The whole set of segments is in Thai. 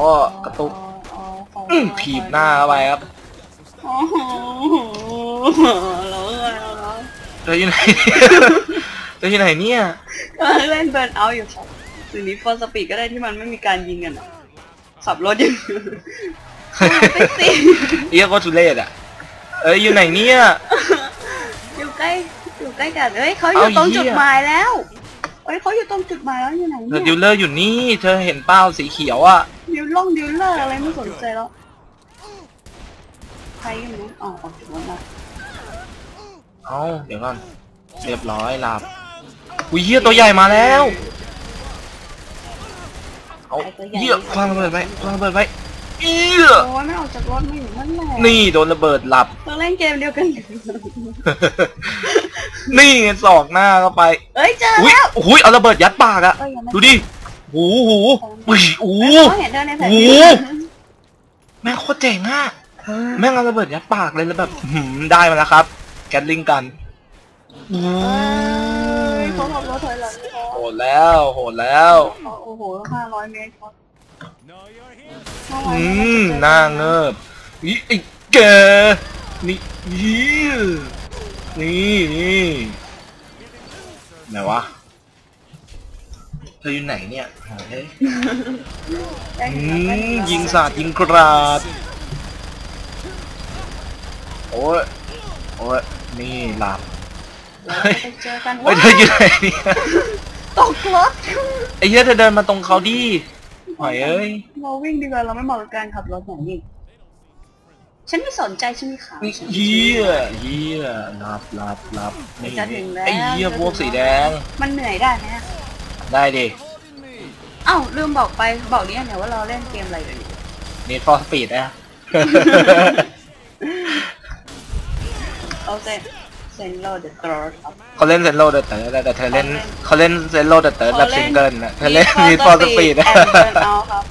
โอ้กระตุกอื้อถีบหน้าเข้าไปครับโอ้โหร้องเลยร้องเธออยู่ไหน เธออยู่ไหนเนี่ยกำลังเล่นเบิร์นเอาท์อยู่ครับหรือนี้ฟอร์สปีดก็ได้ที่มันไม่มีการยิงกันอะขับรถอยู่ไปสิเรียกว่าทุเรศอะ เอ้ยอยู่ไหนเนี่ย อยู่ใกล้อยู่ใกล้กันเฮ้ยเขาอยู่เอาตรงเหี้ยจุดหมายแล้วเฮ้ยเขาอยู่ตรงจุดหมายแล้วอยู่ไหนเธอดิเนี่วยเลอร์อยู่นี่ เธอเห็นเป้าสีเขียวอะดิว ล่องดิวเลอร์อะไรไม่สนใจแล้ว ใครกันรู้อ๋อออกจากรถมาเอาเดี๋ยวก่อนเรียบร้อยหลับอุ้ยเหี้ยตัวใหญ่มาแล้วเอาเหี้ยคว้างระเบิดไว้คว้างระเบิดไว้เอี้ยโอ้ยไม่ออกจากรถไม่อยู่นั่นแหละนี่โดนระเบิดหลับเราเล่นเกมเดียวกันนี่ไงสอกหน้าเข้าไป เอ้ยเจอแล้วอุ้ยเอาระเบิดยัดปากอะดูดิ หูหูอุ้ยหูเขาเห็นเดินในแผนโอ้ที่โหแม่งโคตรเจ๋งอะแม่งเอาระเบิดยัดปากเลยแล้วแบบหืมได้มาแล้วครับ แกตลิงกันอู้เอ้ยเขาขับรถถอยหลังเลยโหดแล้วโหดแล้วโอ้โหห้าร้อยเมตรครับอืมหน้าเงิบนี่ไอ้แกนี่ยี่นี่นี่ไหนวะ เธออยู่ไหนเนี่ยเฮ้ยได้อืเห็นแล้วมยิงสาดยิงกราด โอ้ยโอ้ยนี่หลับเราไปเจอกันเฮ้ยเธออยู่ไหนเนี่ยตกรถไอ้เหี้ยเธอเดินมาตรงเขาดิหอยเอ้ยเราวิ่งดีกว่าเราไม่เหมาะกับการขับรถอย่างนี้ฉันไม่สนใจฉันมีขานี่ฉันเหี้ยเหี้ยหลับหลับหลับนี่จะถึงแล้วไอ้เหี้ยพวกสีแดง มันเหนื่อยได้ไหมอะ ได้ดิเอ้าลืมบอกไปบอกนี้เนี่ยว่าเราเล่นเกมอะไรกันอยู่นี่ฟอร์สปีดนะเอาเซนเซนโลเดอะตรอครับเขาเล่นเซนโลเดอร์เตอร์แต่เธอเล่นเขาเขาเล่นเซนโลเดอร์เตอร์แบบซิงเกิลนะเธอเล่นนีฟอร์สปีดนะแอนเบิร์นเอาครับ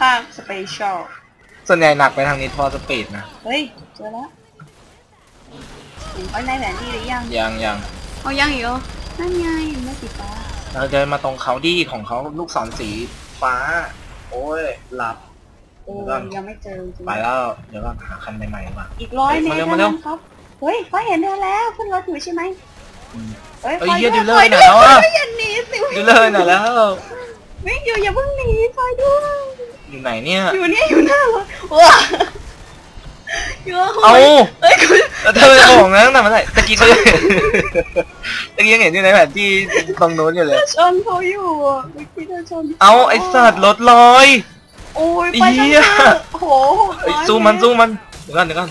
ภาคสเปเชียลส่วนใหญ่หนักไปทางนีฟอร์สปีดนะ เฮ้ย เจอแล้วเห็นไปในแผนที่หรือยัง ยังยังเอายังอีกเหรอนั่นไงไม่สีฟ้า เราเดินมาตรงเขาดีของเขาลูกศรสีฟ้า โอ้ยหลับ โอ้เดี๋ยวก่อนยังไม่เจอจริงๆไปแล้ว เดี๋ยวก็หาคันใหม่ๆดีกว่าอีกร้อยเมตรมาเร็วเท่ามาเร็วนั้นครับเฮ้ยเขาเห็นเธอแล้วขึ้นรถอยู่ใช่ไหมอืมเฮ้ยเอ้ยคอยเหี้ยด้ดิววยเลอร์คอยด้วยไหนแล้วอะไม่อย่าหนีสิดูเลยหน่อยแล้ววิ่งอยู่อย่าเพิ่งหนีคอยด้วยอยู่ไหนเนี่ย อยู่เนี่ยอยู่หน้ารถว้า อยู่ข้างบนเอาเอ้ยคุณแล้วเธอไปบอกนะตั้งแต่เมื่อไหร่ตะกี้เขายังตะกี้ยังเห็นอยู่ในแผนที่ตรงนู้นอยู่เลย ชนเขาอยู่อะเมื่อกี้เธอชนเอาไอ้สัตว์รถลอย โอ้ยไปเหี้ข้างยหน้าโอ้โหเอ้ยสู้มันสู้มันเดี๋ยวก่อนเดี๋ยวก่อน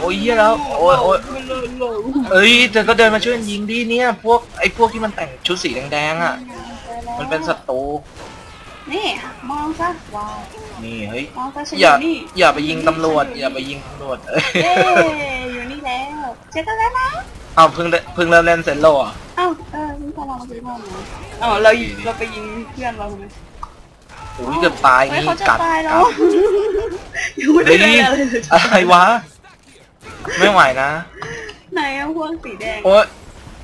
โอ้ยเหี้ยแล้วโอ้ยโอ้ย มันเลยเลยเอ้ยเธอก็เดินมาช่วยยิงดิเนี่ย พวกไอ้พวกที่มันแต่งชุดสีแดงๆอะ มันเป็นศัตรู นี่มองซะว้าวนี่เฮ้ยมองซะฉันออย่ายู่นี่อย่าไปยิงตำรวจ อย่าไปยิงตำรวจเอ้ยเย้อยู่นี่แล้วเจอกันแล้วนะเอาเพิ่งเล่นเพิ่งเริ่มเล่นเซนโลอะเอ้าเออนี่พอเรามาซื้อมาเหรอเอ้าเราเราไปยิงเพื่อนเราทำไมโอ้ยเกือบตายเฮ้ยนี่เขาจะกัดตายแล้กัวดยังไม่ได้เลยอะไรเลยอะไรวะ ไม่ไหวนะ ไหนอะพวกสีแดง โอ้ย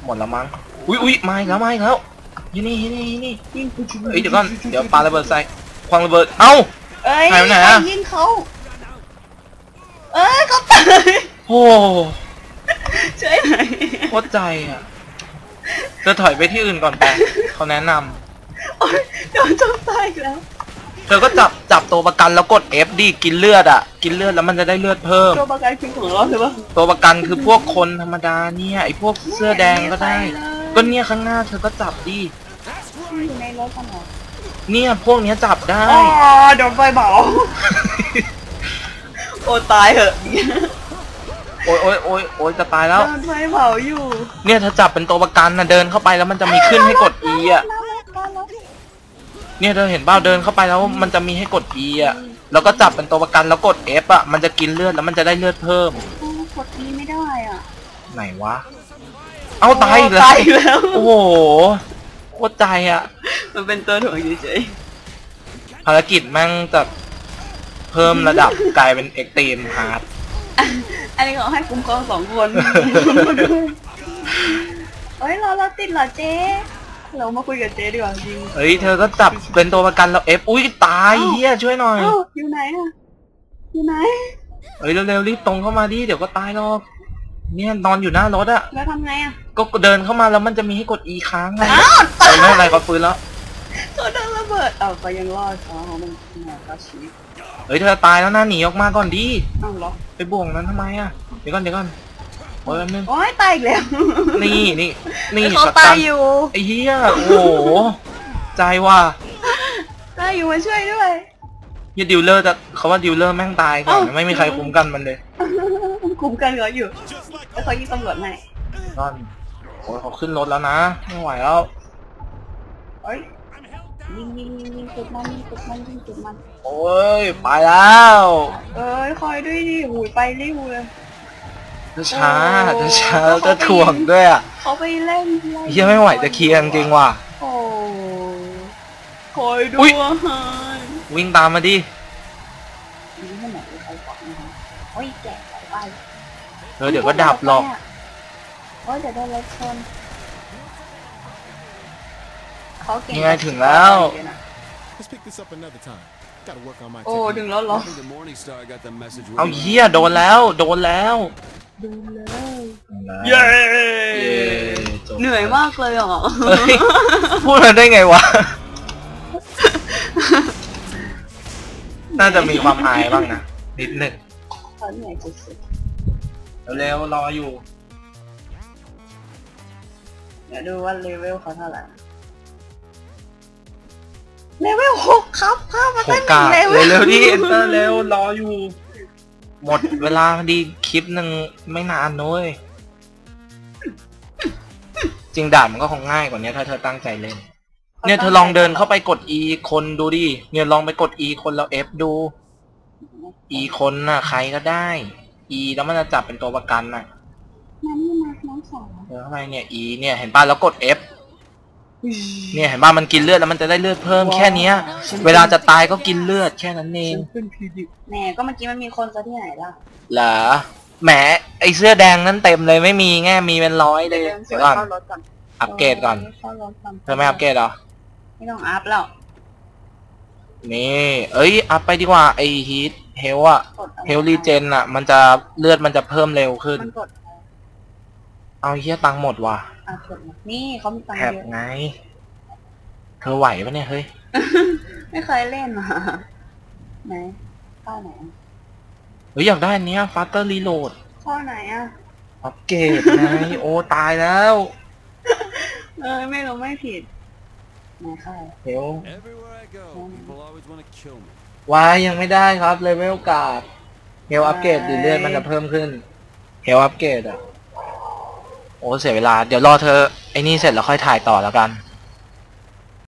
หมดแล้วมั้ง อุ้ยอุ้ยมาอีกแล้วมาอีกแล้ว ยี่นี่ยี่นี่ยี่นี่ยิงกูจริงเอ้ยเดี๋ยวก่อนเดี๋ยวปาระเบิดใส่ควางระเบิดเอ้า เอ้ยหายไปไหนอะ ยิงเขา เอ้ยเขาตายโอ้ช่วยหน่อยโคตรใจอะเธอถอยไปที่อื่นก่อนไปเขาแนะนำโอ๊ยโดนโจมตายอีกแล้ว เธอก็จับจับตัวประกันแล้วกด F ดิกินเลือดอะ กินเลือดแล้วมันจะได้เลือดเพิ่ม ตัวประกันคือของเราหรือเปล่าตัวประกันคือพวกคนธรรมดาเนี่ยไอพวกเสื้อแดงก็ได้ ก็เนี่ยข้างหน้าเธอก็จับดิอยู่ในรถกันเหรอเนี่ยพวกเนี้ยจับได้อ๋อโดนไฟเผาโอ้ตายเหอะโอ้ยโอ้ยโอ้ยโอ้ยจะตายแล้ว โดนไฟเผาอยู่ เนี่ยถ้าจับเป็นตัวประกันนะเดินเข้าไปแล้วมันจะมีขึ้นให้กด E อะ เนี่ยเธอเห็นเปล่าเดินเข้าไปแล้วมันจะมีให้กด E อะ แล้วก็จับเป็นตัวประกันแล้วกด F อะ มันจะกินเลือดแล้วมันจะได้เลือดเพิ่มโอ้กดนี้ไม่ได้อะ ไหนวะ เอาตายอีกแล้วตายอีกแล้ว โอ้โหโคตรใจอะ มันเป็นตัวถ่วงเฉยภารกิจแม่งจะเพิ่มระดับกลายเป็นเอ็กตรีมฮาร์ดๆอันนี้เขาให้คุ้มครองสองคนเฮ้ยเราเราติดเหรอเจ๊เรามาคุยกับเจ๊ดีกว่าจริงเฮ้ยเธอก็จับเป็นตัวประกันเราเอฟอุ้ยตายเอ้าเฮียช่วยหน่อย เอ้าอยู่ไหนอะอยู่ไหน เฮ้ยเร็วๆรีบตรงเข้ามาดิเดี๋ยวก็ตายหรอก เนี่ยนอนอยู่หน้ารถอะแล้วทำไงอะก็เดินเข้ามาแล้วมันจะมีให้กด E ค้างไงอ้าวเออไม่เป็นไรเขาฟื้นแล้วเขาโดนระเบิดเอ้าก็ยังรอดอ๋อมันแหมก็ชีวิตเฮ้ยเธอตายแล้วนะหนีออกมาก่อนดิเอ้าเหรอไปบ่วงนั้นทำไมอะเดี๋ยวก่อนเดี๋ยวก่อนโอ้ยแป๊บนึงโอ้ยตายอีกแล้วนี่นี่นี่เขาช็อตตากัยนอยู่ไอ้เหี้ยโอ้โหใจว่ะตายอยู่มาช่วยด้วยเฮียดิวเลอร์จะเขาว่าดิวเลอร์แม่งตายก่อนเอ้าไม่มีใครคุ้มกันมันเลยคุมกันเขาอยู่ แล้วเขายิงตำรวจให้ก้อนโอ้ยเขาขึ้นรถแล้วนะ ไม่ไหวแล้ว เอ้ยยิงยิงยิงยิงจุดมันยิงจุดมันยิงจุดมัน โอ้ย ไปแล้วเอ้ยคอยด้วยดิหูยไปริ้วเลย จะช้าโอ้จะช้าแล้วจะถ่วงด้วยอะเขาไปเล่นล่นเฮียไม่ไหวจะเคลียร์จริงๆว่ะ โอ้คอยด้อุ๊วยยวิ่งตามมาดิ ยิงให้หน่อยใครก่อนนะคะโอ้ยแกะไป เออเดี๋ยวก็ดับหรอกโอ้ยเดี๋ยวโดนรถชนเขาเก่งยังไงถึงแล้ว Let's pick this up another time. Gotta work on my โอ้ technique. ถึงแล้วเหรอ I think the Morningstar got the message. เอา right. เฮียโดนแล้ว โดนแล้วดูเลย เย้เหนื่อยมากเลยอะ เฮ้ยพูดมาได้ไงวะ น่าจะมีความอายบ้างนะ นิดหนึ่ง เขาเหนื่อยสุด เร็วๆรออยู่ๆเดี๋ยวดูว่าเลเวลเขาเท่าไหร่เลเวลหกครับข้ามมาโหตั้งกาสเลเวลเร็วๆดิเอนเตอร์เร็วรออยู่ หมดเวลาพอดีคลิปหนึ่งไม่นานนุ้ยจริงด่านมันก็คงง่ายกว่านี้ถ้าเธอตั้งใจเล่น เนี่ยเธอลองเดินเข้าไปกด E คนดูดิ เนี่ยลองไปกด E คนแล้ว F ดู E คนน่ะ ใครก็ได้ E แล้วมันจะจับเป็นตัวประกันน่ะนั่นนี่นะน้องสาวเดินเข้าไปเนี่ย E เนี่ยเห็นป่ะแล้วกด F เนี่ยเห็นป่ะมันกินเลือดแล้วมันจะได้เลือดเพิ่มแค่เนี้ย เวลาจะตายก็กินเลือดแค่นั้นเองแหน่ก็เมื่อกี้มันมีคนซะที่ไหนล่ะเหรอแหมไอเสื้อแดงนั้นเต็มเลยไม่มีแง่มีเป็นร้อยเลยเดินสเดี๋วยยวก่อนเข้ารถก่อนอัปเกรดก่อนเข้ารถก่อนเธอไม่อัปเกรดเหรอไม่ต้องอัพแล้ว นี่ เอ้ย อัพไปดีกว่า ไอฮีทเฮลอะกดอาเฮลรีเจนอะมันจะเลือดมันจะเพิ่มเร็วขึ้น มันกดเอาเฮียตังค์หมดว่ะ อะกดนี่เขามีตังค์แถบเยอะ ไง เธอไหวปะเนี่ยเฮ้ย ไม่เคยเล่นมาไหนเข้าไหนเฮ้ยอยากได้อันเนี้ยฟัตเตอร์รีโหลดเข้าไหนอะ อัปเกรดไง โอ้ตายแล้ว เออไม่รู้ไม่ผิด ไหนเข้าเฮล Everywhere I go, people always want to kill me. วายยังไม่ได้ครับเลเวลกาดเฮลอัปเกรดดีเลือดมันจะเพิ่มขึ้นเฮลอัปเกรดอะโอ้เสียเวลา เดี๋ยวรอเธอไอ้นี่เสร็จแล้วค่อยถ่ายต่อแล้วกัน